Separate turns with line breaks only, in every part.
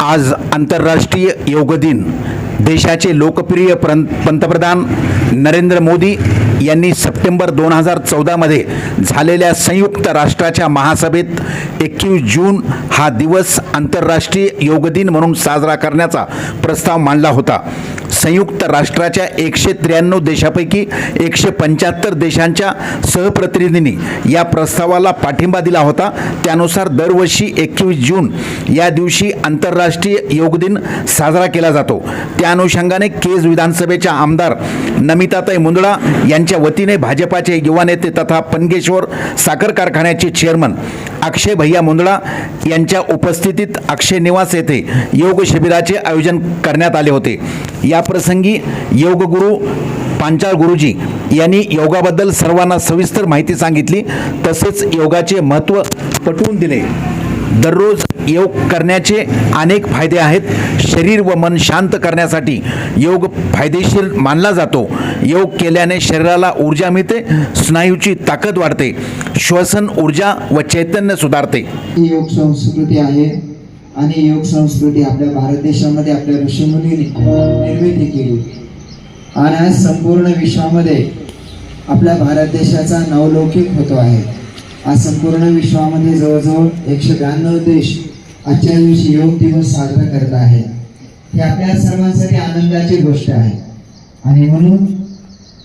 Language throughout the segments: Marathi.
आज आंतरराष्ट्रीय योग दिन. देशाचे लोकप्रिय पंतप्रधान नरेंद्र मोदी यांनी सप्टेंबर दोन हजार चौदामध्ये झालेल्या संयुक्त राष्ट्राच्या महासभेत एकवीस जून हा दिवस आंतरराष्ट्रीय योग दिन म्हणून साजरा करण्याचा प्रस्ताव मांडला होता. संयुक्त राष्ट्राच्या एकशे त्र्याण्णव देशापैकी एकशे पंच्याहत्तर देशांच्या सहप्रतिनिधींनी या प्रस्तावाला पाठिंबा दिला होता. त्यानुसार दरवर्षी एकवीस जून या दिवशी आंतरराष्ट्रीय योग दिन साजरा केला जातो. त्या अनुषंगाने केज विधानसभेच्या आमदार नमिताताई मुंदडा यांच्या वतीने भाजपाचे युवा नेते तथा पनगेश्वर साखर कारखान्याचे चेअरमन अक्षय भैया मुंदडा यांच्या उपस्थितीत अक्षय निवास येथे योग शिबिराचे आयोजन करण्यात आले होते. या प्रसंगी योगगुरू पांचाळ गुरुजी यांनी योगाबद्दल सर्वांना सविस्तर माहिती सांगितली. तसेच योगाचे महत्त्व पटवून दिले. दररोज योग करण्याचे अनेक फायदे आहेत. शरीर व मन शांत करण्यासाठी योग फायदेशीर मानला जातो. योग केल्याने शरीराला ऊर्जा मिळते स्नायूची ताकद वाढते श्वसन ऊर्जा व चैतन्य सुधारते.
ही योग संस्कृती आहे आणि योग संस्कृती आपल्या भारत देशामध्ये आपल्या ऋषीमुनी निर्मिती केली. आणि आज संपूर्ण विश्वामध्ये आपल्या भारत देशाचा नवलौकिक होतो आहे. आज संपूर्ण विश्वामध्ये जवळजवळ एकशे ब्याण्णव देश आजच्या दिवशी योग दिवस साजरा करत आहे ही आपल्या सर्वांसाठी आनंदाची गोष्ट आहे. आणि म्हणून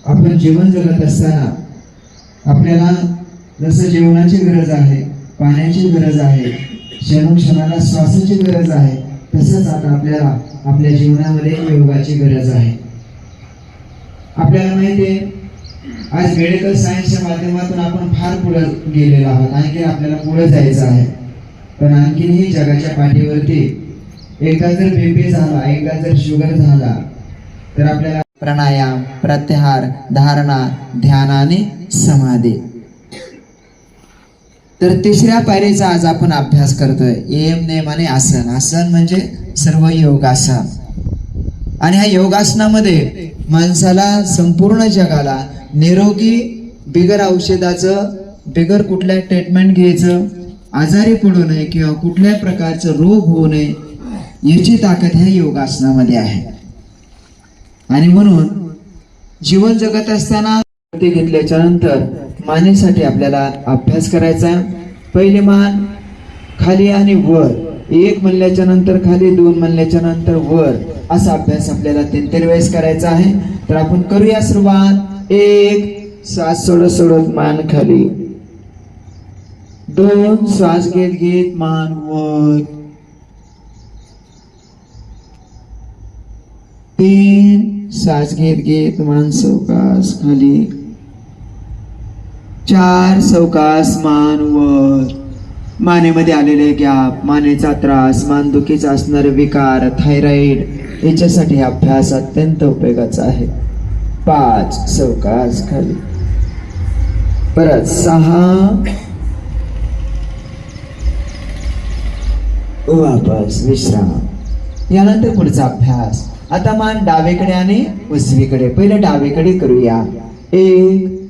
आपण जीवन जगत असताना आपल्याला जसं जेवणाची गरज आहे पाण्याची गरज आहे क्षणोक्षणाला श्वासाची गरज आहे तसंच आता आपल्याला आपल्या जीवनामध्ये योगाची गरज आहे. आपल्याला माहिती आहे आज मेडिकल सायन्सच्या माध्यमातून आपण फार पुढे गेलेलो आहोत. आणखी आपल्याला पुढे जायचं आहे. पण आणखीनही जगाच्या पाठीवरती एकदा जर बीपी झाला एकदा जर शुगर झाला तर आपल्याला प्राणायाम प्रत्याहार धारणा ध्यानाने समाधी. तर तिसऱ्या पायरीचा आज आपण अभ्यास करतोय. एम नेम आणि आसन. आसन म्हणजे सर्व योगासन. आणि ह्या योगासनामध्ये माणसाला संपूर्ण जगाला निरोगी बिगर औषधाचं बिगर कुठल्या ट्रीटमेंट घ्यायचं आजारी पडू नये किंवा कुठल्या प्रकारचं रोग होऊ नये याची ताकद ह्या योगासनामध्ये आहे. आणि म्हणून जीवन जगत असताना ते घेतल्याच्या नंतर मानेसाठी आपल्याला अभ्यास करायचा. आहे. पहिले मान खाली आणि वर. एक म्हणल्याच्या नंतर खाली दोन म्हणल्याच्या नंतर वर. असा अभ्यास आपल्याला तीन तीन वेळेस करायचा आहे. तर आपण करूया सुरुवात. एक श्वास सोडत सोडत मान खाली. दोन श्वास घेत घेत मान वर. तीन सास घेत घेत मान सवकास खाली. चार सवकास मान वर. मानेमध्ये आलेले गॅप मानेचा त्रास मानदुखीचा असणारे विकार थायरॉइड याच्यासाठी अभ्यास अत्यंत उपयोगाचा आहे. पाच सवकास खाली. परत सहा. वापस विश्राम. यानंतर पुढचा अभ्यास. आता मान डावीकडे आणि उजवीकडे. पहिले डावीकडे करूया. एक